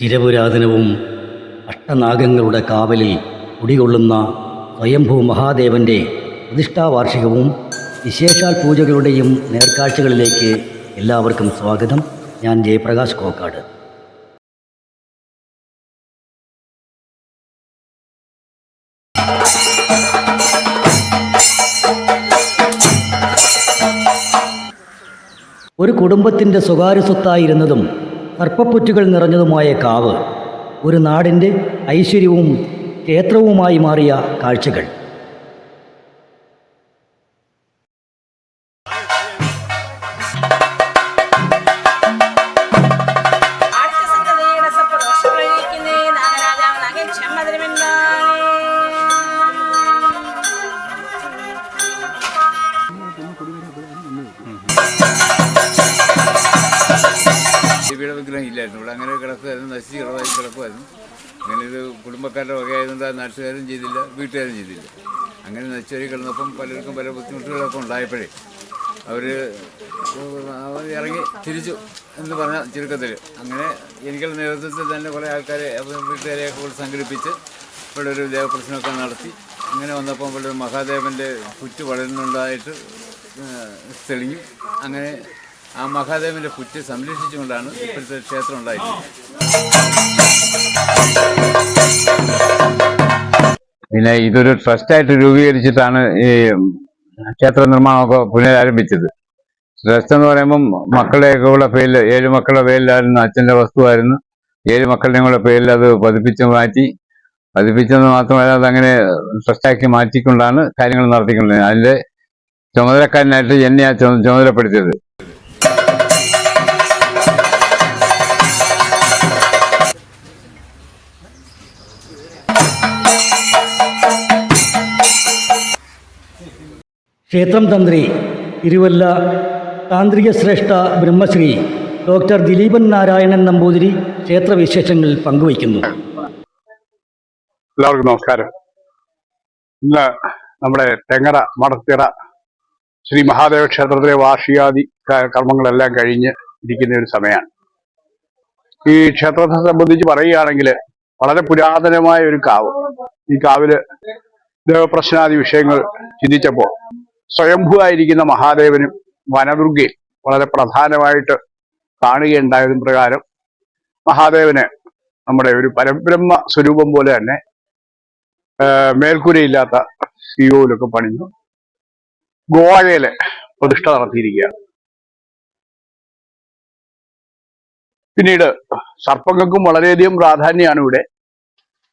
ചിരപുരാതനവും അഷ്ടനാഗങ്ങളുടെ കാവലിൽ കുടികൊള്ളുന്ന സ്വയംഭൂ മഹാദേവന്റെ പ്രതിഷ്ഠാവാർഷികവും വിശേഷാൽ പൂജകളുടെയും നേർക്കാഴ്ചകളിലേക്ക് എല്ലാവർക്കും സ്വാഗതം. ഞാൻ ജയപ്രകാശ് കോക്കാട്. ഒരു കുടുംബത്തിന്റെ സ്വകാര്യ സ്വത്തായിരുന്നതും സർപ്പപ്പുറ്റുകൾ നിറഞ്ഞതുമായ കാവ് ഒരു നാടിന്റെ ഐശ്വര്യവും ക്ഷേത്രവുമായി മാറിയ കാഴ്ചകൾ. ഇല്ലായിരുന്നു ഇവിടെ അങ്ങനെ കിടക്കുമായിരുന്നു നശിച്ച് കിടവായി കിടക്കുമായിരുന്നു അങ്ങനെ ഇത് കുടുംബക്കാരുടെ വകയായതുകൊണ്ട് നാട്ടുകാരും ചെയ്തില്ല വീട്ടുകാരും ചെയ്തില്ല. അങ്ങനെ നശിച്ചൊരു കിടന്നപ്പം പലർക്കും പല ബുദ്ധിമുട്ടുകളൊക്കെ ഉണ്ടായപ്പോഴേ അവർ ഇറങ്ങി തിരിച്ചു എന്ന് പറഞ്ഞ ചുരുക്കത്തിൽ അങ്ങനെ എനിക്കുള്ള നേതൃത്വത്തിൽ തന്നെ കുറേ ആൾക്കാരെ വീട്ടുകാരെയൊക്കെ കൂടി സംഘടിപ്പിച്ച് ഇവിടെ ഒരു ദേവപ്രശ്നമൊക്കെ നടത്തി. അങ്ങനെ വന്നപ്പോൾ ഇവിടെ മഹാദേവന്റെ പുറ്റ് വളരുന്നുണ്ടായിട്ട് തെളിഞ്ഞു. അങ്ങനെ ആ മഹാദേവന്റെ പുറ്റ് സംരക്ഷിച്ചുകൊണ്ടാണ് ഇപ്പോഴത്തെ ക്ഷേത്രം ഉണ്ടായിട്ടുള്ളത്. പിന്നെ ഇതൊരു ട്രസ്റ്റായിട്ട് രൂപീകരിച്ചിട്ടാണ് ഈ ക്ഷേത്ര നിർമ്മാണമൊക്കെ പുനരാരംഭിച്ചത്. ട്രസ്റ്റ് എന്ന് പറയുമ്പം മക്കളുടെയൊക്കെ ഉള്ള പേരിൽ ഏഴ് മക്കളുടെ പേരിലായിരുന്നു അച്ഛന്റെ വസ്തുവായിരുന്നു. ഏഴ് മക്കളുടെയും കൂടെ പേരിൽ അത് പതിപ്പിച്ച് മാറ്റി. പതിപ്പിച്ചെന്ന് മാത്രമല്ല അതങ്ങനെ ട്രസ്റ്റാക്കി മാറ്റിക്കൊണ്ടാണ് കാര്യങ്ങൾ നടത്തിക്കൊണ്ടിരുന്നത്. അതിന്റെ ചുമതലക്കാരനായിട്ട് ചുമ- ചുമതലപ്പെടുത്തിയത്. ക്ഷേത്രം തന്ത്രി തിരുവല്ല താന്ത്രിക ശ്രേഷ്ഠ ബ്രഹ്മശ്രീ ഡോക്ടർ ദിലീപൻ നാരായണൻ നമ്പൂതിരി ക്ഷേത്ര വിശേഷങ്ങൾ പങ്കുവയ്ക്കുന്നു. എല്ലാവർക്കും നമസ്കാരം. ഇന്ന് നമ്മുടെ തെങ്ങറ മടത്തിറ ശ്രീ മഹാദേവ ക്ഷേത്രത്തിലെ വാർഷികാദി കർമ്മങ്ങളെല്ലാം കഴിഞ്ഞ് ഇരിക്കുന്ന ഒരു സമയമാണ്. ഈ ക്ഷേത്രത്തെ സംബന്ധിച്ച് പറയുകയാണെങ്കിൽ വളരെ പുരാതനമായ ഒരു കാവ്. ഈ കാവിൽ ദേവപ്രശ്നാദി വിഷയങ്ങൾ ചിന്തിച്ചപ്പോൾ സ്വയംഭൂവായിരിക്കുന്ന മഹാദേവനും വനദുർഗയും വളരെ പ്രധാനമായിട്ട് കാണുകയുണ്ടായതും പ്രകാരം മഹാദേവന് നമ്മുടെ ഒരു പരബ്രഹ്മ സ്വരൂപം പോലെ തന്നെ മേൽക്കൂരയില്ലാത്ത സിയോലൊക്കെ പണിഞ്ഞു ഗോവയിൽ പ്രതിഷ്ഠ നടത്തിയിരിക്കുകയാണ്. പിന്നീട് സർപ്പങ്ങൾക്കും വളരെയധികം പ്രാധാന്യമാണ് ഇവിടെ.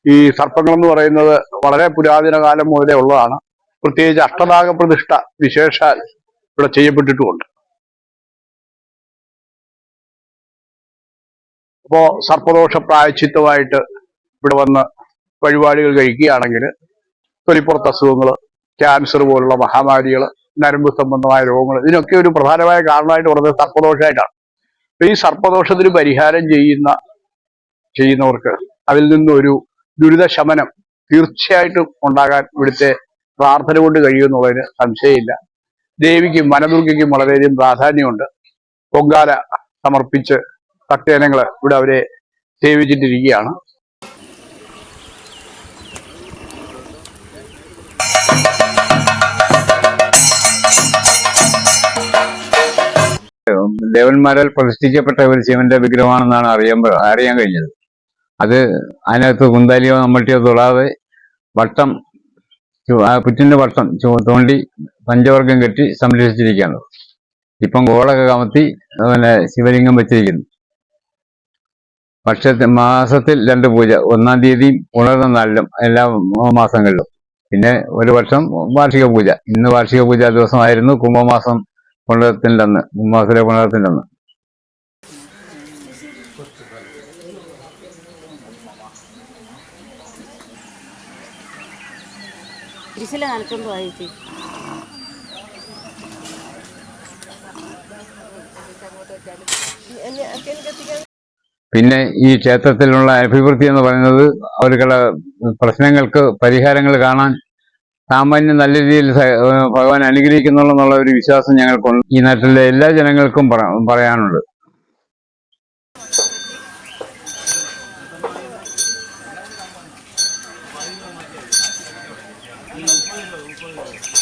ഈ സർപ്പങ്ങൾ എന്ന് പറയുന്നത് വളരെ പുരാതന കാലം മുതലേ ഉള്ളതാണ്. പ്രത്യേകിച്ച് അഷ്ടനാഗ പ്രതിഷ്ഠ വിശേഷാൽ ഇവിടെ ചെയ്യപ്പെട്ടിട്ടുമുണ്ട്. അപ്പോ സർപ്പദോഷ പ്രായച്ചിത്തമായിട്ട് ഇവിടെ വന്ന് വഴിപാടുകൾ കഴിക്കുകയാണെങ്കിൽ തൊലിപ്പുറത്ത് അസുഖങ്ങൾ ക്യാൻസർ പോലുള്ള മഹാമാരികൾ നരമ്പ് സംബന്ധമായ രോഗങ്ങൾ ഇതിനൊക്കെ ഒരു പ്രധാനമായ കാരണമായിട്ട് പറഞ്ഞത് സർപ്പദോഷമായിട്ടാണ്. ഈ സർപ്പദോഷത്തിന് പരിഹാരം ചെയ്യുന്ന ചെയ്യുന്നവർക്ക് അതിൽ നിന്നൊരു ദുരിതശമനം തീർച്ചയായിട്ടും ഉണ്ടാകാൻ ഇവിടുത്തെ പ്രാർത്ഥന കൊണ്ട് കഴിയുമെന്നുള്ളതിന് സംശയമില്ല. ദേവിക്കും വനദുർഗയ്ക്കും വളരെയധികം പ്രാധാന്യമുണ്ട്. പൊങ്കാല സമർപ്പിച്ച് ഭക്തജനങ്ങൾ ഇവിടെ അവരെ സേവിച്ചിട്ടിരിക്കുകയാണ്. ദേവന്മാരാൽ പ്രതിഷ്ഠിക്കപ്പെട്ട ഒരു ശിവന്റെ വിഗ്രഹമാണെന്നാണ് അറിയുമ്പോൾ അറിയാൻ കഴിഞ്ഞത്. അത് അതിനകത്ത് കുന്താലിയോ നമ്മൾട്ടിയോ തൊടാതെ വട്ടം പുറ്റിന്റെ വർഷം തോണ്ടി പഞ്ചവർഗം കെട്ടി സംരക്ഷിച്ചിരിക്കുകയാണ്. ഇപ്പം ഗോളൊക്കെ കമത്തി പിന്നെ ശിവലിംഗം വെച്ചിരിക്കുന്നു. വർഷത്തിൽ മാസത്തിൽ രണ്ട് പൂജ. ഒന്നാം തീയതിയും ഉണർന്ന നാളിലും എല്ലാ മാസങ്ങളിലും. പിന്നെ ഒരു വർഷം വാർഷിക പൂജ. ഇന്ന് വാർഷിക പൂജാ ദിവസമായിരുന്നു കുംഭമാസം പുണരത്തിന്റെ അന്ന് കുംഭമാസത്തിലെ പുണരത്തിന്റെ അന്ന് തിരിച്ചില്ല നനച്ചോണ്ട് വായിച്ചു പിന്നെ ഈ ക്ഷേത്രത്തിലുള്ള അഭിവൃദ്ധി എന്ന് പറയുന്നത് അവർക്കുള്ള പ്രശ്നങ്ങൾക്ക് പരിഹാരങ്ങൾ കാണാൻ സാമാന്യം നല്ല രീതിയിൽ ഭഗവാൻ അനുഗ്രഹിക്കുന്നുള്ള ഒരു വിശ്വാസം ഞങ്ങൾക്കുണ്ട്. ഈ നാട്ടിലെ എല്ലാ ജനങ്ങൾക്കും പറ- പറയാനുണ്ട്. 우빨래 우빨래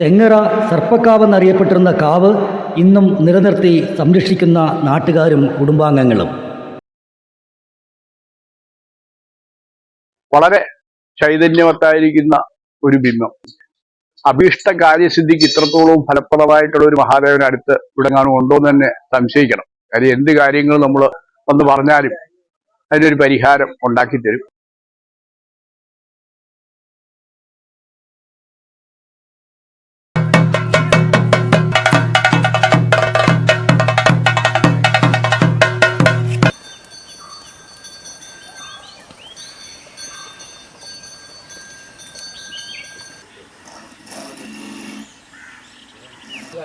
തെങ്ങറ സർപ്പക്കാവ് എന്നറിയപ്പെട്ടിരുന്ന കാവ് ഇന്നും നിലനിർത്തി സംരക്ഷിക്കുന്ന നാട്ടുകാരും കുടുംബാംഗങ്ങളും. വളരെ ചൈതന്യവത്തായിരിക്കുന്ന ഒരു ബിംബം. അഭീഷ്ട കാര്യസിദ്ധിക്ക് ഇത്രത്തോളം ഫലപ്രദമായിട്ടുള്ള ഒരു മഹാദേവനടുത്ത് ഇവിടെ ഉണ്ടോ എന്ന് തന്നെ സംശയിക്കണം. കാര്യം എന്ത് കാര്യങ്ങൾ നമ്മൾ വന്ന് പറഞ്ഞാലും അതിനൊരു പരിഹാരം ഉണ്ടാക്കി തരും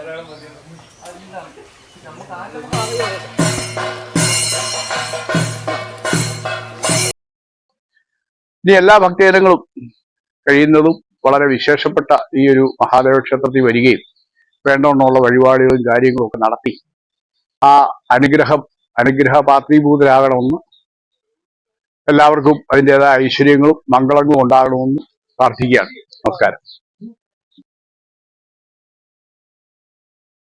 ഇനി എല്ലാ ഭക്തജനങ്ങളും കഴിയുന്നതും വളരെ വിശേഷപ്പെട്ട ഈ ഒരു മഹാദേവ ക്ഷേത്രത്തിൽ വരികയും വേണ്ടവണ്ണമുള്ള വഴിപാടുകളും കാര്യങ്ങളും ഒക്കെ നടത്തി ആ അനുഗ്രഹം അനുഗ്രഹ പാത്രീഭൂതരാകണമെന്ന് എല്ലാവർക്കും അതിന്റെതായ ഐശ്വര്യങ്ങളും മംഗളങ്ങളും ഉണ്ടാകണമെന്ന് പ്രാർത്ഥിക്കുകയാണ്. നമസ്കാരം.